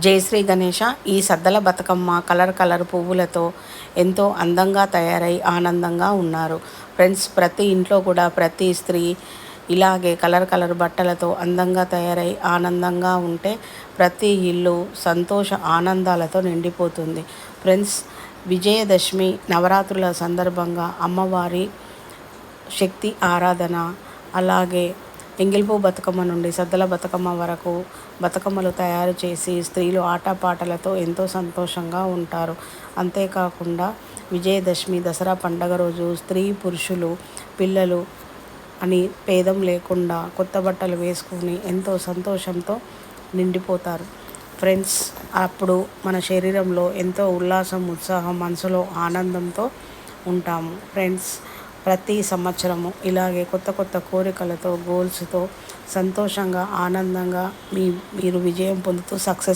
జై శ్రీ గణేష ఈ సద్దల Bathukamma colour colour పువ్వులతో ఎంతో అందంగా తయారై ఆనందంగా ఉన్నారు. ఫ్రెండ్స్ ప్రతి ఇంట్లో కూడా ప్రతి స్త్రీ ఇలాగే కలర్ కలర్ బట్టలతో అందంగా తయారై ఆనందంగా ఉంటే ప్రతి ఇల్లు సంతోష ఆనందాలతో నిండిపోతుంది. ఫ్రెండ్స్ విజయదశమి నవరాత్రుల సందర్భంగా అమ్మవారి శక్తి ఆరాధన అలాగే ఎంగిల్పూ బతుకమ్మ నుండి సద్దల బతుకమ్మ వరకు బతుకమ్మలు తయారు చేసి స్త్రీలు ఆటపాటలతో ఎంతో సంతోషంగా ఉంటారు. అంతేకాకుండా విజయదశమి దసరా పండగ రోజు స్త్రీ పురుషులు పిల్లలు అని భేదం లేకుండా కొత్త బట్టలు వేసుకొని ఎంతో సంతోషంతో నిండిపోతారు. ఫ్రెండ్స్ అప్పుడు మన శరీరంలో ఎంతో ఉల్లాసం ఉత్సాహం మనసులో ఆనందంతో ఉంటాము. ఫ్రెండ్స్ ప్రతి సంవత్సరము ఇలాగే కొత్త కొత్త కోరికలతో గోల్స్తో సంతోషంగా ఆనందంగా మీ మీరు విజయం పొందుతూ సక్సెస్